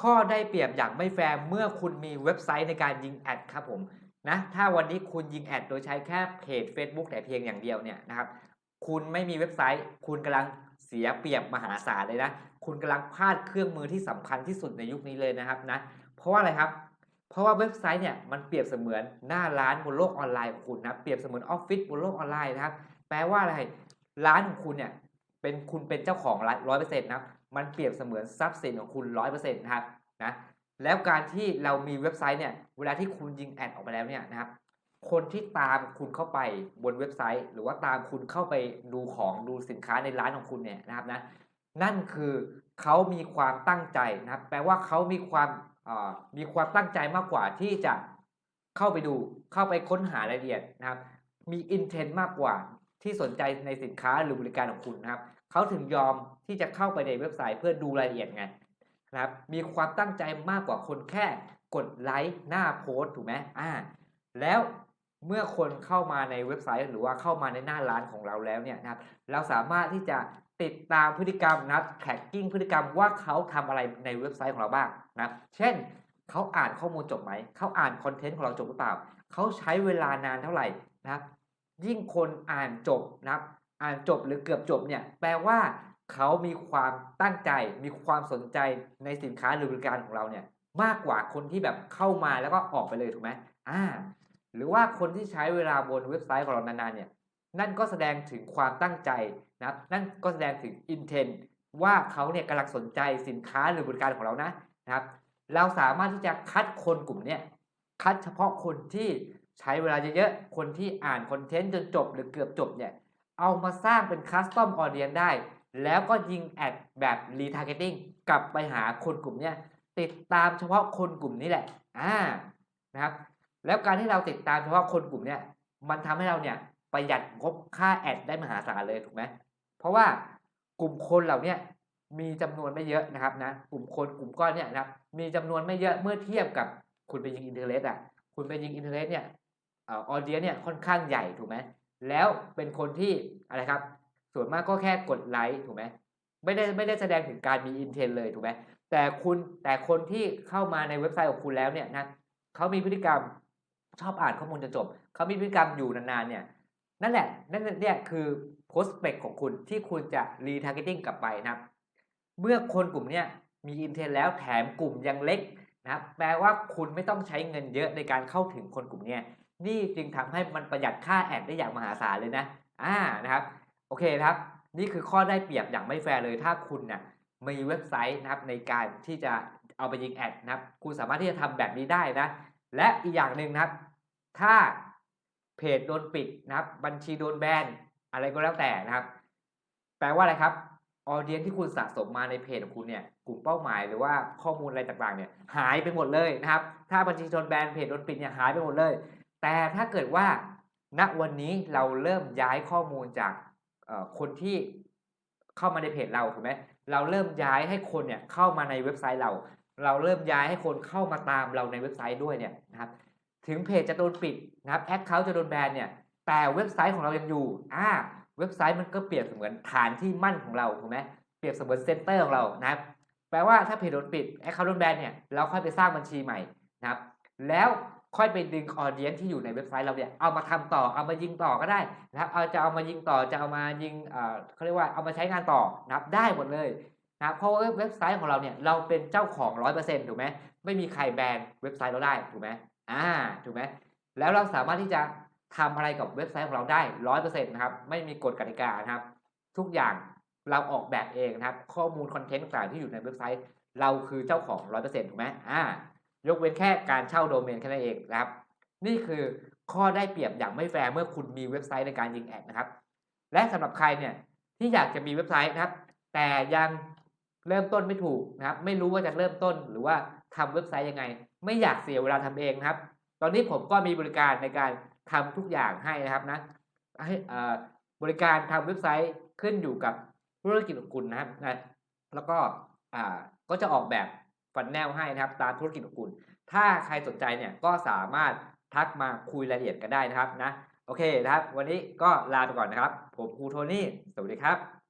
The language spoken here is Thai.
ข้อได้เปรียบอย่างไม่แฟร์เมื่อคุณมีเว็บไซต์ในการยิงแอดครับผมนะถ้าวันนี้คุณยิงแอดโดยใช้แค่เพจ Facebook แต่เพียงอย่างเดียวเนี่ยนะครับคุณไม่มีเว็บไซต์ คุณกำลังเสียเปรียบมหาศาลเลยนะ คุณกำลังพลาดเครื่องมือที่สำคัญที่สุดในยุคนี้เลยนะครับนะเพราะว่าอะไรครับ เพราะว่าเว็บไซต์เนี่ยมันเปรียบเสมือนหน้าร้านบนโลกออนไลน์ของคุณนะเปรียบเสมือนออฟฟิศบนโลกออนไลน์นะครับแปลว่าอะไรร้านของคุณเนี่ย เป็นคุณเป็นเจ้าของร้านร้อยเปอร์เซ็นต์นะครับมันเปรียบเสมือนทรัพย์สินของคุณร้อยเปอร์เซ็นต์นะครับนะแล้วการที่เรามีเว็บไซต์เนี่ยเวลาที่คุณยิงแอดออกไปแล้วเนี่ยนะครับคนที่ตามคุณเข้าไปบนเว็บไซต์ หรือว่าตามคุณเข้าไปดูของดูสินค้าในร้านของคุณเนี่ยนะครับนะนั่นคือเขามีความตั้งใจนะครับแปลว่าเขามีความมีความตั้งใจมากกว่าที่จะเข้าไปดูเข้าไปค้นหารายละเอียดนะครับ มี intent มากกว่า ที่สนใจในสินค้าหรือบริการของคุณนะครับเขาถึงยอมที่จะเข้าไปในเว็บไซต์เพื่อดูรายละเอียดไงนะครับ มีความตั้งใจมากกว่าคนแค่กดไลค์หน้าโพสถูกไหมอ่า แล้วเมื่อคนเข้ามาในเว็บไซต์หรือว่าเข้ามาในหน้าร้านของเราแล้วเนี่ยนะครับ เราสามารถที่จะติดตามพฤติกรรมนะครับแท็กกิ้งพฤติกรรมว่าเขาทำอะไรในเว็บไซต์ของเราบ้างนะเช่นเขาอ่านข้อมูลจบไหม เขาอ่านคอนเทนต์ของเราจบหรือเปล่า เขาใช้เวลานานเท่าไหร่นะ ยิ่งคนอ่านจบนะครับอ่านจบหรือเกือบจบเนี่ยแปลว่าเขามีความตั้งใจ มีความสนใจในสินค้าหรือบริการของเราเนี่ยมากกว่าคนที่แบบเข้ามาแล้วก็ออกไปเลยถูกไหมอ่า หรือว่าคนที่ใช้เวลาบนเว็บไซต์ของเรานานๆเนี่ยนั่นก็แสดงถึงความตั้งใจนะครับ นั่นก็แสดงถึง intent ว่าเขาเนี่ยกำลังสนใจสินค้าหรือบริการของเรานะนะครับ เราสามารถที่จะคัดคนกลุ่มเนี้ยคัดเฉพาะคนที่ ใช้เวลาเยอะๆ คนที่อ่านคอนเทนต์จนจบหรือเกือบจบเนี่ย เอามาสร้างเป็นคัสตอมออเดียนได้ แล้วก็ยิงแอดแบบรีทาร์เก็ตติ้งกลับไปหาคนกลุ่มเนี้ยติดตามเฉพาะคนกลุ่มนี้แหละอ่านะครับแล้วการที่เราติดตามเฉพาะคนกลุ่มเนี้ยมันทำให้เราเนี่ยประหยัดงบค่าแอดได้มหาศาลเลยถูกไหมเพราะว่ากลุ่มคนเหล่านี้มีจำนวนไม่เยอะนะครับนะกลุ่มคนกลุ่มก้อนเนี่ยนะครับมีจำนวนไม่เยอะเมื่อเทียบกับคุณไปยิงอินเทอร์เน็ตอะคุณไปยิงอินเทอร์เน็ตเนี่ย ออเดียเนี่ยค่อนข้างใหญ่ถูกไหมแล้วเป็นคนที่อะไรครับ ส่วนมากก็แค่กดไลค์ถูกไหมไม่ได้ไม่ได้แสดงถึงการมีอินเทนเลยถูกไหมแต่คุณแต่คนที่เข้ามาในเว็บไซต์ของคุณแล้วเนี่ยนะเขามีพฤติกรรมชอบอ่านข้อมูลจนจบ เขามีพฤติกรรมอยู่นานๆเนี่ยนั่นแหละนั่นเนี่ยคือโพสเปกของคุณที่คุณจะรีทาร์เก็ตติ้งกลับไปนะครับ เมื่อคนกลุ่มเนี้ยมีอินเทนแล้วแถมกลุ่มยังเล็กนะครับแปลว่าคุณไม่ต้องใช้เงินเยอะในการเข้าถึงคนกลุ่มเนี้ย นี่จึงทำให้มันประหยัดค่าแอดได้อย่างมหาศาลเลยนะ อ่านะครับ โอเคครับ นี่คือข้อได้เปรียบอย่างไม่แฟร์เลยถ้าคุณนะ่ะมีเว็บไซต์นะครับในการที่จะเอาไปยิงแอดนะครับ คุณสามารถที่จะทำแบบนี้ได้นะ และอีกอย่างหนึ่งนะครับ ถ้าเพจโดนปิดนะครับ บัญชีโดนแบนอะไรก็แล้วแต่นะครับ แปลว่าอะไรครับออเดียนที่คุณสะสมมาในเพจของคุณเนี่ยกลุ่มเป้าหมายหรือว่าข้อมูลอะไรต่างๆเนี่ยหายไปหมดเลยนะครับ ถ้าบัญชีโดนแบนเพจโดนปิดเนี่ยหายไปหมดเลย แต่ถ้าเกิดว่าณวันนี้เราเริ่มย้ายข้อมูลจากคนที่เข้ามาในเพจเราถูกไหมเราเริ่มย้ายให้คนเนี่ยเข้ามาในเว็บไซต์เรา เราเริ่มย้ายให้คนเข้ามาตามเราในเว็บไซต์ด้วยเนี่ยนะครับถึงเพจจะโดนปิดนะครับแอคเคาท์จะโดนแบนเนี่ยแต่เว็บไซต์ของเรายังอยู่อ่าเว็บไซต์มันก็เปรียบเสมือนฐานที่มั่นของเราถูกไหมเปรียบเสมือนเซ็นเตอร์ของเรานะครับแปลว่าถ้าเพจโดนปิดแอคเคาท์โดนแบนเนี่ยเราค่อยไปสร้างบัญชีใหม่นะครับแล้ว ค่อยไปดึงออเดียนที่อยู่ในเว็บไซต์เราเนี่ยเอามาทำต่อเอามายิงต่อก็ได้นะครับเอาจะเอามายิงต่อจะเอามายิงเอ่อเขาเรียกว่าเอามาใช้งานต่อนะครับได้หมดเลยนะครับเพราะเว็บไซต์ของเราเนี่ยเราเป็นเจ้าของร้อยเปอร์เซ็นต์ถูกไหมไม่มีใครแบนเว็บไซต์เราได้ถูกไหมอ่าถูกไหมแล้วเราสามารถที่จะทำอะไรกับเว็บไซต์ของเราได้ร้อยเปอร์เซ็นต์นะครับไม่มีกฎกติกานะครับ ทุกอย่างเราออกแบบเองนะครับ ข้อมูลคอนเทนต์ต่างที่อยู่ในเว็บไซต์ เราคือเจ้าของร้อยเปอร์เซ็นต์ถูกไหมอ่า ยกเว้นแค่การเช่าโดเมนแค่นั้นเองนะครับ นี่คือข้อได้เปรียบอย่างไม่แฟร์เมื่อคุณมีเว็บไซต์ในการยิงแอดนะครับ และสำหรับใครเนี่ยที่อยากจะมีเว็บไซต์นะครับ แต่ยังเริ่มต้นไม่ถูกนะครับ ไม่รู้ว่าจะเริ่มต้นหรือว่าทำเว็บไซต์ยังไง ไม่อยากเสียเวลาทำเองนะครับ ตอนนี้ผมก็มีบริการในการทำทุกอย่างให้นะครับนะให้บริการทำเว็บไซต์ขึ้นอยู่กับธุรกิจของคุณนะครับนะแล้วก็ก็จะออกแบบ ฟันแนลให้นะครับตามธุรกิจของคุณ ถ้าใครสนใจเนี่ยก็สามารถทักมาคุยรายละเอียดกันได้นะครับนะ โอเคนะครับ วันนี้ก็ลาไปก่อนนะครับ ผมครูโทนี่ สวัสดีครับ